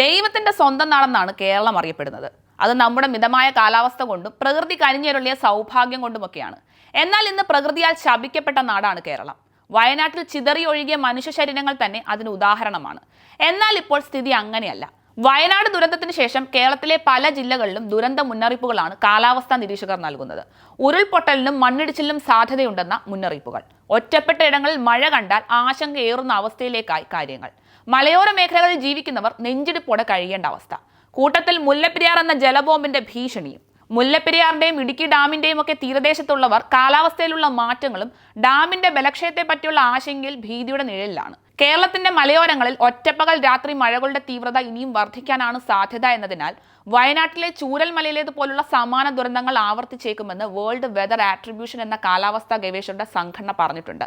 ദൈവത്തിന്റെ സ്വന്തം നാടെന്നാണ് കേരളം അറിയപ്പെടുന്നത്. അത് നമ്മുടെ മിതമായ കാലാവസ്ഥ കൊണ്ടും പ്രകൃതി കനിഞ്ഞരുളിയ സൗഭാഗ്യം കൊണ്ടുമൊക്കെയാണ്. എന്നാൽ ഇന്ന് പ്രകൃതിയാൽ ശപിക്കപ്പെട്ട നാടാണ് കേരളം. വയനാട്ടിൽ ചിതറി ഒഴുകിയ മനുഷ്യ ശരീരങ്ങൾ തന്നെ അതിന് ഉദാഹരണമാണ്. എന്നാൽ ഇപ്പോൾ സ്ഥിതി അങ്ങനെയല്ല. വയനാട് ദുരന്തത്തിന് ശേഷം കേരളത്തിലെ പല ജില്ലകളിലും ദുരന്ത മുന്നറിയിപ്പുകളാണ് കാലാവസ്ഥാ നിരീക്ഷകർ നൽകുന്നത്. ഉരുൾപൊട്ടലിനും മണ്ണിടിച്ചിലിനും സാധ്യതയുണ്ടെന്ന മുന്നറിയിപ്പുകൾ. ഒറ്റപ്പെട്ട ഇടങ്ങളിൽ മഴ കണ്ടാൽ ആശങ്കയേറുന്ന അവസ്ഥയിലേക്കായി കാര്യങ്ങൾ. മലയോര മേഖലകളിൽ ജീവിക്കുന്നവർ നെഞ്ചിടിപ്പോടെ കഴിയേണ്ട അവസ്ഥ. കൂട്ടത്തിൽ മുല്ലപ്പെരിയാർ എന്ന ജലബോംബിന്റെ ഭീഷണിയും മുല്ലപ്പെരിയാറിന്റെയും ഇടുക്കി ഡാമിന്റെയും ഒക്കെ തീരദേശത്തുള്ളവർ കാലാവസ്ഥയിലുള്ള മാറ്റങ്ങളും ഡാമിന്റെ ബലക്ഷയത്തെ പറ്റിയുള്ള ആശങ്കയിൽ ഭീതിയുടെ നിഴലിലാണ്. കേരളത്തിന്റെ മലയോരങ്ങളിൽ ഒറ്റപ്പകൽ രാത്രി മഴകളുടെ തീവ്രത ഇനിയും വർദ്ധിക്കാനാണ് സാധ്യത എന്നതിനാൽ വയനാട്ടിലെ ചൂരൽമലയിലേതുപോലുള്ള സമാന ദുരന്തങ്ങൾ ആവർത്തിച്ചേക്കുമെന്ന് വേൾഡ് വെതർ ആട്രിബ്യൂഷൻ എന്ന കാലാവസ്ഥാ ഗവേഷകരുടെ സംഘടന പറഞ്ഞിട്ടുണ്ട്.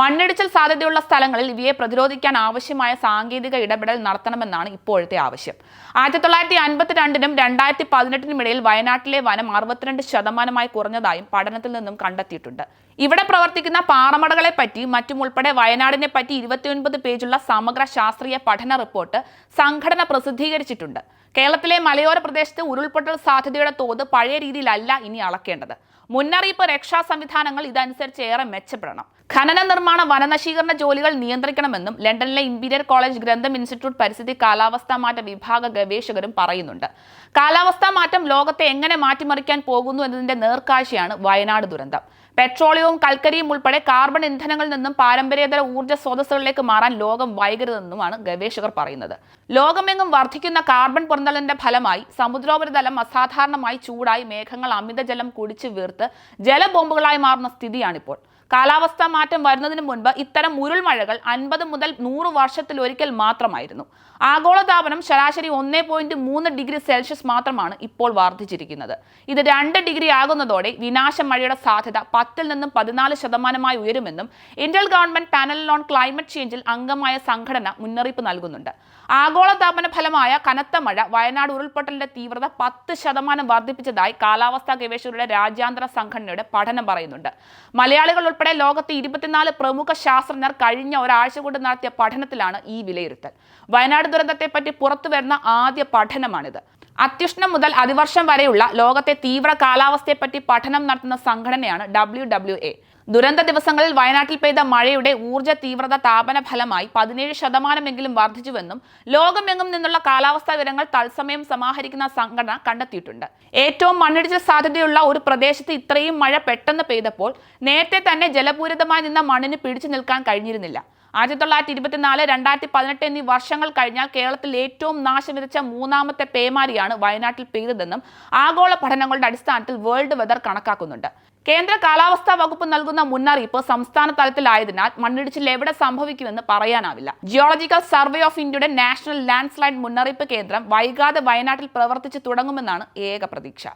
മണ്ണിടിച്ചിൽ സാധ്യതയുള്ള സ്ഥലങ്ങളിൽ ഇവയെ പ്രതിരോധിക്കാൻ ആവശ്യമായ സാങ്കേതിക ഇടപെടൽ നടത്തണമെന്നാണ് ഇപ്പോഴത്തെ ആവശ്യം. ആയിരത്തി തൊള്ളായിരത്തി അൻപത്തിരണ്ടിനും രണ്ടായിരത്തി പതിനെട്ടിനും ഇടയിൽ വയനാട്ടിലെ വനം അറുപത്തിരണ്ട് ശതമാനമായി കുറഞ്ഞതായും പഠനത്തിൽ നിന്നും കണ്ടെത്തിയിട്ടുണ്ട്. ഇവിടെ പ്രവർത്തിക്കുന്ന പാറമടകളെ പറ്റി മറ്റും ഉൾപ്പെടെ വയനാടിനെ പറ്റി ഇരുപത്തിയൊൻപത് പേജുള്ള സമഗ്ര ശാസ്ത്രീയ പഠന റിപ്പോർട്ട് സംഘടന പ്രസിദ്ധീകരിച്ചിട്ടുണ്ട്. കേരളത്തിലെ മലയോര പ്രദേശത്ത് ഉരുൾപൊട്ടൽ സാധ്യതയുടെ തോത് പഴയ രീതിയിലല്ല ഇനി അളക്കേണ്ടത്. മുന്നറിയിപ്പ് രക്ഷാ സംവിധാനങ്ങൾ ഇതനുസരിച്ച് ഏറെ മെച്ചപ്പെടണം. ഖനന നിർമ്മാണ വനനശീകരണ ജോലികൾ നിയന്ത്രിക്കണമെന്നും ലണ്ടനിലെ ഇമ്പീരിയർ കോളേജ് ഗ്രന്ഥം ഇൻസ്റ്റിറ്റ്യൂട്ട് പരിസ്ഥിതി കാലാവസ്ഥാ മാറ്റ വിഭാഗ ഗവേഷകരും പറയുന്നുണ്ട്. കാലാവസ്ഥാ മാറ്റം ലോകത്തെ എങ്ങനെ മാറ്റിമറിക്കാൻ പോകുന്നു എന്നതിന്റെ നേർക്കാഴ്ചയാണ് വയനാട് ദുരന്തം. പെട്രോളിയവും കൽക്കരിയും ഉൾപ്പെടെ കാർബൺ ഇന്ധനങ്ങളിൽ നിന്നും പാരമ്പര്യേതര ഊർജ സ്രോതസ്സുകളിലേക്ക് മാറാൻ ലോകം വൈകരുതെന്നുമാണ് ഗവേഷകർ പറയുന്നത്. ലോകമെങ്ങും വർദ്ധിക്കുന്ന കാർബൺ പുറന്തള്ളലിന്റെ ഫലമായി സമുദ്രോപരിതലം അസാധാരണമായി ചൂടായി മേഘങ്ങൾ അമിതജലം കുടിച്ചു വീർത്ത് ജലബോംബുകളായി മാറുന്ന സ്ഥിതിയാണിപ്പോൾ. കാലാവസ്ഥാ മാറ്റം വരുന്നതിന് മുൻപ് ഇത്തരം ഉരുൾമഴകൾ അൻപത് മുതൽ നൂറ് വർഷത്തിൽ ഒരിക്കൽ മാത്രമായിരുന്നു. ആഗോളതാപനം ശരാശരി ഒന്നേ പോയിന്റ് മൂന്ന് ഡിഗ്രി സെൽഷ്യസ് മാത്രമാണ് ഇപ്പോൾ വർദ്ധിച്ചിരിക്കുന്നത്. ഇത് രണ്ട് ഡിഗ്രി ആകുന്നതോടെ വിനാശ മഴയുടെ സാധ്യത പത്തിൽ നിന്നും പതിനാല് ശതമാനമായി ഉയരുമെന്നും Indian government panel on climate ചേഞ്ചിൽ അംഗമായ സംഘടന മുന്നറിയിപ്പ് നൽകുന്നുണ്ട്. ആഗോളതാപന ഫലമായ കനത്ത മഴ വയനാട് ഉരുൾപൊട്ടലിന്റെ തീവ്രത പത്ത് ശതമാനം വർദ്ധിപ്പിച്ചതായി കാലാവസ്ഥാ ഗവേഷകരുടെ രാജ്യാന്തര സംഘടനയുടെ പഠനം പറയുന്നുണ്ട്. മലയാളികൾ ഉൾപ്പെടെ ലോകത്തെ ഇരുപത്തിനാല് പ്രമുഖ ശാസ്ത്രജ്ഞർ കഴിഞ്ഞ ഒരാഴ്ച കൊണ്ട് നടത്തിയ പഠനത്തിലാണ് ഈ വിലയിരുത്തൽ. വയനാട് ദുരന്തത്തെപ്പറ്റി പുറത്തു വരുന്ന ആദ്യ പഠനമാണിത്. അത്യുഷ്ണം മുതൽ അതിവർഷം വരെയുള്ള ലോകത്തെ തീവ്ര കാലാവസ്ഥയെപ്പറ്റി പഠനം നടത്തുന്ന സംഘടനയാണ് ഡബ്ല്യു ഡബ്ല്യു എ. ദുരന്ത ദിവസങ്ങളിൽ വയനാട്ടിൽ പെയ്ത മഴയുടെ ഊർജ തീവ്രത താപന ഫലമായി പതിനേഴ് ശതമാനമെങ്കിലും വർദ്ധിച്ചുവെന്നും ലോകമെങ്ങും നിന്നുള്ള കാലാവസ്ഥാ വിവരങ്ങൾ തത്സമയം സമാഹരിക്കുന്ന സംഘടന കണ്ടെത്തിയിട്ടുണ്ട്. ഏറ്റവും മണ്ണിടിച്ചിൽ സാധ്യതയുള്ള ഒരു പ്രദേശത്ത് ഇത്രയും മഴ പെട്ടെന്ന് പെയ്തപ്പോൾ നേരത്തെ തന്നെ ജലപൂരിതമായി നിന്ന മണ്ണിന് പിടിച്ചു നിൽക്കാൻ കഴിഞ്ഞിരുന്നില്ല. ആയിരത്തി തൊള്ളായിരത്തി ഇരുപത്തിനാല് രണ്ടായിരത്തി പതിനെട്ട് എന്നീ വർഷങ്ങൾ കഴിഞ്ഞാൽ കേരളത്തിൽ ഏറ്റവും നാശം വിതച്ച മൂന്നാമത്തെ പേമാരിയാണ് വയനാട്ടിൽ പെയ്തതെന്നും ആഗോള പഠനങ്ങളുടെ അടിസ്ഥാനത്തിൽ വേൾഡ് വെതർ കണക്കാക്കുന്നുണ്ട്. കേന്ദ്ര കാലാവസ്ഥാ വകുപ്പ് നൽകുന്ന മുന്നറിയിപ്പ് സംസ്ഥാന തലത്തിലായതിനാൽ മണ്ണിടിച്ചിൽ എവിടെ സംഭവിക്കുമെന്ന് പറയാനാവില്ല. ജിയോളജിക്കൽ സർവേ ഓഫ് ഇന്ത്യയുടെ നാഷണൽ ലാൻഡ് സ്ലൈഡ് മുന്നറിയിപ്പ് കേന്ദ്രം വൈകാതെ വയനാട്ടിൽ പ്രവർത്തിച്ചു തുടങ്ങുമെന്നാണ് ഏക പ്രതീക്ഷ.